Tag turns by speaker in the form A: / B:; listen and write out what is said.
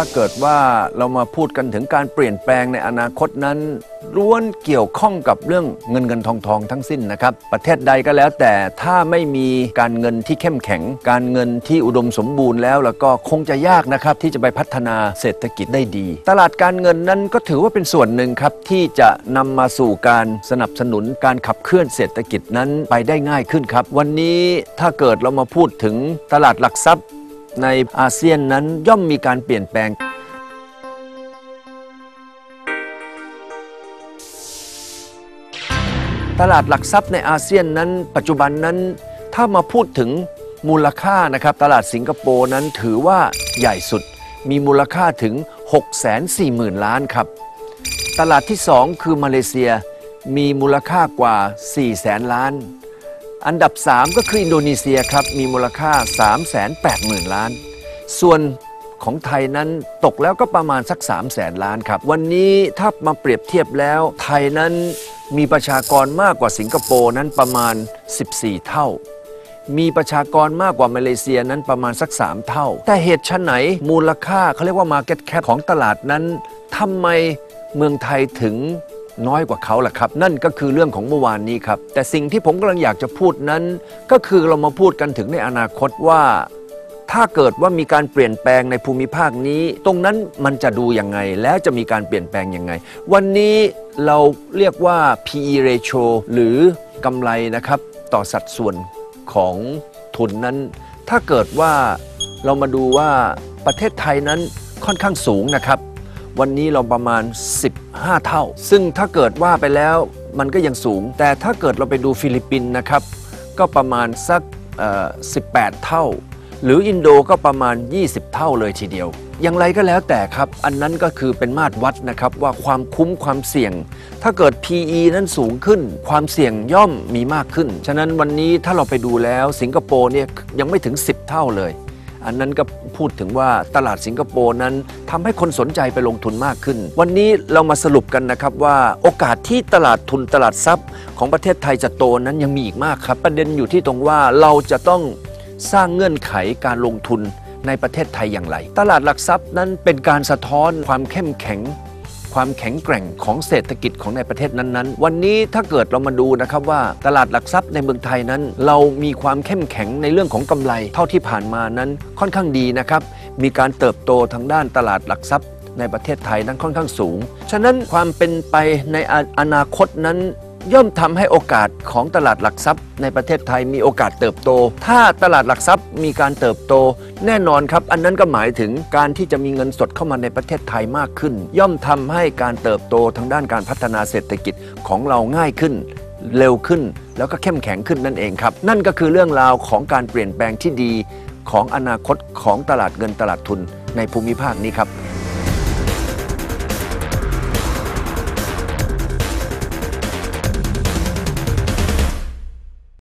A: ถ้าเกิดว่าเรามาพูดกันถึงการเปลี่ยนแปลงในอนาคตนั้นล้วนเกี่ยวข้องกับเรื่องเงินเงินทองทองทั้งสิ้นนะครับ ประเทศใดก็แล้วแต่ถ้าไม่มีการเงินที่เข้มแข็ง การเงินที่อุดมสมบูรณ์แล้ว แล้วก็คงจะยากนะครับที่จะไปพัฒนาเศรษฐกิจได้ดี ตลาดการเงินนั้นก็ถือว่าเป็นส่วนหนึ่งครับที่จะนำมาสู่การสนับสนุนการขับเคลื่อนเศรษฐกิจนั้นไปได้ง่ายขึ้นครับ วันนี้ถ้าเกิดเรามาพูดถึงตลาดหลักทรัพย์ ในอาเซียนนั้นย่อมมีการเปลี่ยนแปลง ตลาดหลักทรัพย์ในอาเซียนนั้นปัจจุบันนั้นถ้ามาพูดถึงมูลค่านะครับตลาดสิงคโปร์นั้นถือว่าใหญ่สุด มีมูลค่าถึง 640,000 ล้านครับ ตลาดที่ 2 คือมาเลเซียมีมูลค่ากว่า 400,000ล้าน อันดับ 3 ก็คืออินโดนีเซียครับ มีมูลค่า 380,000 ล้าน ส่วนของไทยนั้นตกแล้วก็ประมาณสัก 3 0 0แสนล้านครับ วันนี้ถ้ามาเปรียบเทียบแล้ว ไทยนั้นมีประชากรมากกว่าสิงคโปร์นั้นประมาณ 14 เท่า มีประชากรมากกว่ามาเลเซียนั้นประมาณสัก 3 เท่า แต่เหตุชะไฉนมูลค่าเขาเรียกว่า Market Cap ของตลาดนั้นทำไมเมืองไทยถึง น้อยกว่าเขาแหละครับ นั่นก็คือเรื่องของเมื่อวานนี้ครับ แต่สิ่งที่ผมกำลังอยากจะพูดนั้น ก็คือเรามาพูดกันถึงในอนาคตว่า ถ้าเกิดว่ามีการเปลี่ยนแปลงในภูมิภาคนี้ ตรงนั้นมันจะดูยังไง แล้วจะมีการเปลี่ยนแปลงยังไง วันนี้เราเรียกว่า PE ratio หรือกำไรนะครับ ต่อสัดส่วนของทุนนั้น ถ้าเกิดว่าเรามาดูว่าประเทศไทยนั้นค่อนข้างสูงนะครับ วันนี้เราประมาณ 15 เท่า ซึ่งถ้าเกิดว่าไปแล้วมันก็ยังสูง แต่ถ้าเกิดเราไปดูฟิลิปปินส์นะครับ ก็ประมาณสัก 18 เท่า หรืออินโดก็ประมาณ 20 เท่าเลยทีเดียว อย่างไรก็แล้วแต่ครับ อันนั้นก็คือเป็นมาตรวัดนะครับว่าความคุ้มความเสี่ยง ถ้าเกิด PE นั้นสูงขึ้น ความเสี่ยงย่อมมีมากขึ้น ฉะนั้นวันนี้ถ้าเราไปดูแล้วสิงคโปร์เนี่ยยังไม่ถึง 10 เท่าเลย อันนั้นก็พูดถึงว่าตลาดสิงคโปร์นั้นทำให้คนสนใจไปลงทุนมากขึ้น วันนี้เรามาสรุปกันนะครับว่าโอกาสที่ตลาดทุนตลาดทรัพย์ ของประเทศไทยจะโตนั้นยังมีอีกมากครับ ประเด็นอยู่ที่ตรงว่าเราจะต้องสร้างเงื่อนไขการลงทุนในประเทศไทยอย่างไร ตลาดหลักทรัพย์นั้นเป็นการสะท้อนความเข้มแข็ง ความแข็งแกร่งของเศรษฐกิจของในประเทศนั้นๆ วันนี้ถ้าเกิดเรามาดูนะครับว่าตลาดหลักทรัพย์ในเมืองไทยนั้น เรามีความเข้มแข็งในเรื่องของกำไร เท่าที่ผ่านมานั้นค่อนข้างดีนะครับ มีการเติบโตทางด้านตลาดหลักทรัพย์ในประเทศไทยนั้นค่อนข้างสูง ฉะนั้นความเป็นไปในออนาคตนั้น ย่อมทำให้โอกาสของตลาดหลักทรัพย์ ในประเทศไทยมีโอกาสเติบโต ถ้าตลาดหลักทรัพย์มีการเติบโต แน่นอนครับ อันนั้นก็หมายถึงการที่จะมีเงินสดเข้ามาในประเทศไทยมากขึ้น ย่อมทำให้การเติบโตทางด้านการพัฒนาเศรษฐกิจของเราง่ายขึ้น เร็วขึ้น แล้วก็เข้มแข็งขึ้นนั่นเองครับ นั่นก็คือเรื่องราวของการเปลี่ยนแปลงที่ดี ของอนาคตของตลาดเงินตลาดทุนในภูมิภาคนี้ครับ